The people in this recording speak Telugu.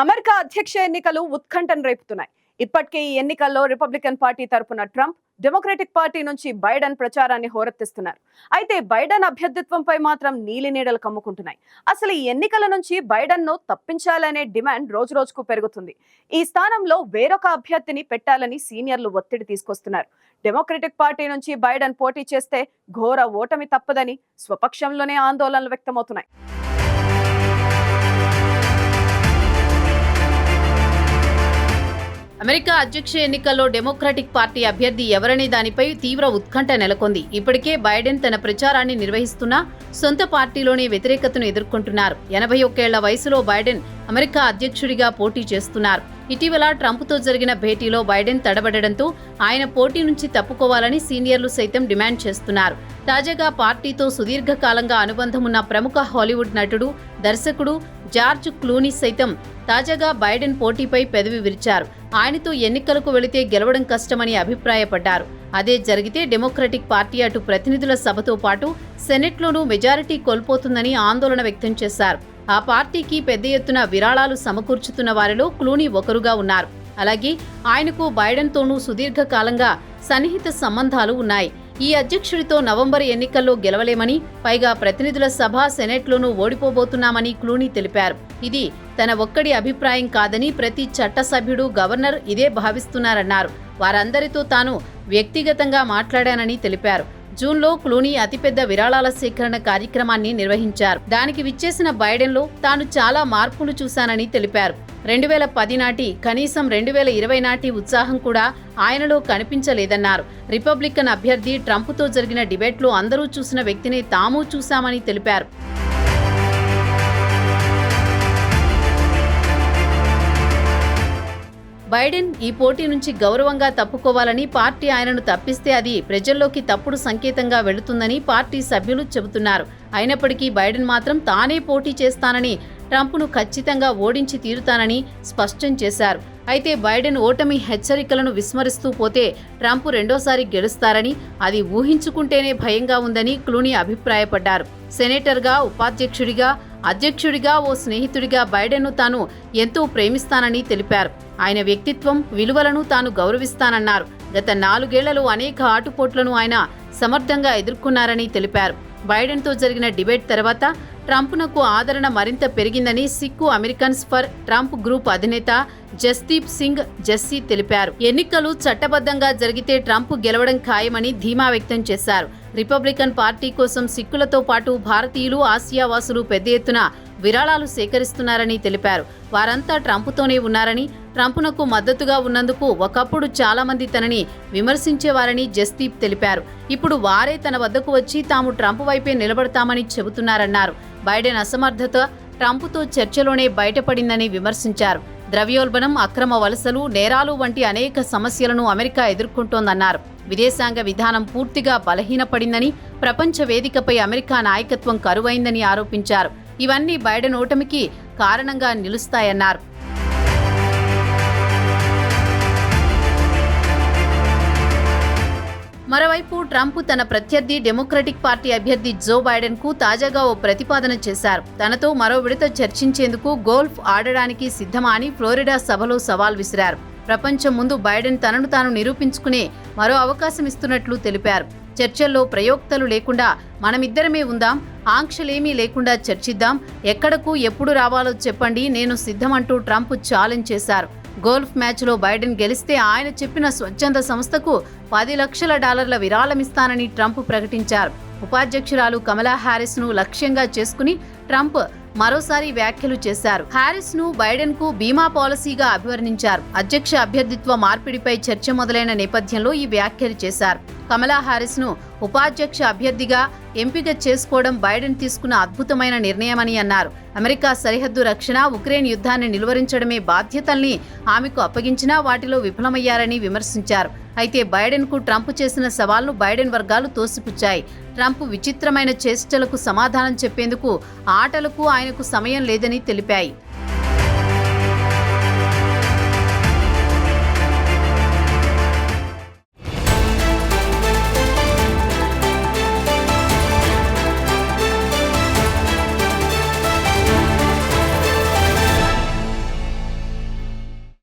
అమెరికా అధ్యక్ష ఎన్నికలు ఉత్కంఠను రేపుతున్నాయి. ఇప్పటికే ఈ ఎన్నికల్లో రిపబ్లికన్ పార్టీ తరపున ట్రంప్ డెమోక్రటిక్ పార్టీ నుంచి బైడెన్ ప్రచారాన్ని హోరెత్తిస్తున్నారు. అయితే బైడెన్ అభ్యర్థిత్వంపై మాత్రం నీలి నీడలు కమ్ముకుంటున్నాయి. అసలు ఈ ఎన్నికల నుంచి బైడెన్ను తప్పించాలనే డిమాండ్ రోజు రోజుకు పెరుగుతుంది. ఈ స్థానంలో వేరొక అభ్యర్థిని పెట్టాలని సీనియర్లు ఒత్తిడి తీసుకొస్తున్నారు. డెమోక్రటిక్ పార్టీ నుంచి బైడెన్ పోటీ చేస్తే ఘోర ఓటమి తప్పదని స్వపక్షంలోనే ఆందోళనలు వ్యక్తమవుతున్నాయి. అమెరికా అధ్యక్ష ఎన్నికల్లో డెమోక్రాటిక్ పార్టీ అభ్యర్థి ఎవరనే దానిపై తీవ్ర ఉత్కంఠ నెలకొంది. ఇప్పటికే బైడెన్ తన ప్రచారాన్ని నిర్వహిస్తున్నా సొంత పార్టీలోనే వ్యతిరేకతను ఎదుర్కొంటున్నారు. ఎనభై ఒక్కేళ్ళ వయసులో బైడెన్ అమెరికా అధ్యక్షుడిగా పోటీ చేస్తున్నారు. ఇటీవల ట్రంప్తో జరిగిన భేటీలో బైడెన్ తడబడడంతో ఆయన పోటీ నుంచి తప్పుకోవాలని సీనియర్లు సైతం డిమాండ్ చేస్తున్నారు. తాజాగా పార్టీతో సుదీర్ఘకాలంగా అనుబంధం ఉన్న ప్రముఖ హాలీవుడ్ నటుడు దర్శకుడు జార్జ్ క్లూనీ సైతం తాజాగా బైడెన్ పోటీపై పెదవి విరిచారు. ఆయనతో ఎన్నికలకు వెళితే గెలవడం కష్టమని అభిప్రాయపడ్డారు. అదే జరిగితే డెమోక్రటిక్ పార్టీ అటు ప్రతినిధుల సభతో పాటు సెనెట్లోనూ మెజారిటీ కోల్పోతుందని ఆందోళన వ్యక్తం చేశారు. ఆ పార్టీకి పెద్ద ఎత్తున విరాళాలు సమకూర్చుతున్న వారిలో క్లూనీ ఒకరుగా ఉన్నారు. అలాగే ఆయనకు బైడెన్తోనూ సుదీర్ఘకాలంగా సన్నిహిత సంబంధాలు ఉన్నాయి. ఈ అధ్యక్షుడితో నవంబర్ ఎన్నికల్లో గెలవలేమని పైగా ప్రతినిధుల సభ సెనెట్లోనూ ఓడిపోబోతున్నామని క్లూనీ తెలిపారు. ఇది తన ఒక్కడి అభిప్రాయం కాదని ప్రతి చట్టసభ్యుడు గవర్నర్ ఇదే భావిస్తున్నారన్నారు. వారందరితో తాను వ్యక్తిగతంగా మాట్లాడానని తెలిపారు. జూన్లో క్లూనీ అతిపెద్ద విరాళాల సేకరణ కార్యక్రమాన్ని నిర్వహించారు. దానికి విచ్చేసిన బైడెన్లో తాను చాలా మార్పులు చూశానని తెలిపారు. రెండు వేల పది నాటి కనీసం రెండు వేల ఇరవై నాటి ఉత్సాహం కూడా ఆయనలో కనిపించలేదన్నారు. రిపబ్లికన్ అభ్యర్థి ట్రంప్తో జరిగిన డిబేట్లో అందరూ చూసిన వ్యక్తిని తాము చూశామని తెలిపారు. బైడెన్ ఈ పోటీ నుంచి గౌరవంగా తప్పుకోవాలని పార్టీ ఆయనను తప్పిస్తే అది ప్రజల్లోకి తప్పుడు సంకేతంగా వెళుతుందని పార్టీ సభ్యులు చెబుతున్నారు. అయినప్పటికీ బైడెన్ మాత్రం తానే పోటీ చేస్తానని ట్రంప్ను ఖచ్చితంగా ఓడించి తీరుతానని స్పష్టం చేశారు. అయితే బైడెన్ ఓటమి హెచ్చరికలను విస్మరిస్తూ పోతే ట్రంప్ రెండోసారి గెలుస్తారని అది ఊహించుకుంటేనే భయంగా ఉందని క్లూనీ అభిప్రాయపడ్డారు. సెనేటర్గా ఉపాధ్యక్షుడిగా అధ్యక్షుడిగా ఓ స్నేహితుడిగా బైడెన్ను తాను ఎంతో ప్రేమిస్తానని తెలిపారు. ఆయన వ్యక్తిత్వం విలువలను తాను గౌరవిస్తానన్నారు. గత నాలుగేళ్ళలో అనేక ఆటుపోట్లను ఆయన సమర్థంగా ఎదుర్కొన్నారని తెలిపారు. బైడెన్తో జరిగిన డిబేట్ తర్వాత ట్రంప్నకు ఆదరణ మరింత పెరిగిందని Sikh Americans for Trump group అధినేత జస్దీప్ సింగ్ జస్సీ తెలిపారు. ఎన్నికలు చట్టబద్ధంగా జరిగితే ట్రంప్ గెలవడం ఖాయమని ధీమా వ్యక్తం చేశారు. రిపబ్లికన్ పార్టీ కోసం సిక్కులతో పాటు భారతీయులు ఆసియావాసులు పెద్ద ఎత్తున విరాళాలు సేకరిస్తున్నారని తెలిపారు. వారంతా ట్రంప్తోనే ఉన్నారని ట్రంప్నకు మద్దతుగా ఉన్నందుకు ఒకప్పుడు చాలామంది తనని విమర్శించేవారని జస్దీప్ తెలిపారు. ఇప్పుడు వారే తన వద్దకు వచ్చి తాము ట్రంప్ వైపే నిలబడతామని చెబుతున్నారన్నారు. బైడెన్ అసమర్థత ట్రంప్తో చర్చలోనే బయటపడిందని విమర్శించారు. ద్రవ్యోల్బణం అక్రమ వలసలు నేరాలు వంటి అనేక సమస్యలను అమెరికా ఎదుర్కొంటోందన్నారు. విదేశాంగ విధానం పూర్తిగా బలహీనపడిందని ప్రపంచ వేదికపై అమెరికా నాయకత్వం కరువైందని ఆరోపించారు. ఇవన్నీ బైడెన్ ఓటమికి కారణంగా నిలుస్తాయన్నారు. ట్రంప్ తన ప్రత్యర్థి డెమోక్రటిక్ పార్టీ అభ్యర్థి జో బైడెన్కు తాజాగా ఓ ప్రతిపాదన చేశారు. తనతో మరో విడత చర్చించేందుకు గోల్ఫ్ ఆడడానికి సిద్ధమా అని ఫ్లోరిడా సభలో సవాల్ విసిరారు. ప్రపంచం ముందు బైడెన్ తనను తాను నిరూపించుకునే మరో అవకాశం ఇస్తున్నట్లు తెలిపారు. చర్చల్లో ప్రయోక్తలు లేకుండా మనమిద్దరమే ఉందాం ఆంక్షలేమీ లేకుండా చర్చిద్దాం ఎక్కడకు ఎప్పుడు రావాలో చెప్పండి నేను సిద్ధమంటూ ట్రంప్ ఛాలెంజ్ చేశారు. గోల్ఫ్ మ్యాచ్లో బైడెన్ గెలిస్తే ఆయన చెప్పిన స్వచ్ఛంద సంస్థకు పది లక్షల డాలర్ల విరాళమిస్తానని ట్రంప్ ప్రకటించారు. ఉపాధ్యక్షురాలు కమలా హ్యారిస్ను లక్ష్యంగా చేసుకుని ట్రంప్ మరోసారి వ్యాఖ్యలు చేశారు. హ్యారిస్ను బైడెన్కు బీమా పాలసీగా అభివర్ణించారు. అధ్యక్ష అభ్యర్థిత్వ మార్పిడిపై చర్చ మొదలైన నేపథ్యంలో ఈ వ్యాఖ్యలు చేశారు. కమలా హారిస్ను ఉపాధ్యక్ష అభ్యర్థిగా ఎంపిక చేసుకోవడం బైడెన్ తీసుకున్న అద్భుతమైన నిర్ణయమని అన్నారు. అమెరికా సరిహద్దు రక్షణ ఉక్రెయిన్ యుద్ధాన్ని నిలువరించడమే బాధ్యతల్ని ఆమెకు అప్పగించినా వాటిలో విఫలమయ్యారని విమర్శించారు. అయితే బైడెన్కు ట్రంప్ చేసిన సవాల్ను బైడెన్ వర్గాలు తోసిపుచ్చాయి. ట్రంప్ విచిత్రమైన చేష్టలకు సమాధానం చెప్పేందుకు ఆటలకు ఆయనకు సమయం లేదని తెలిపాయి.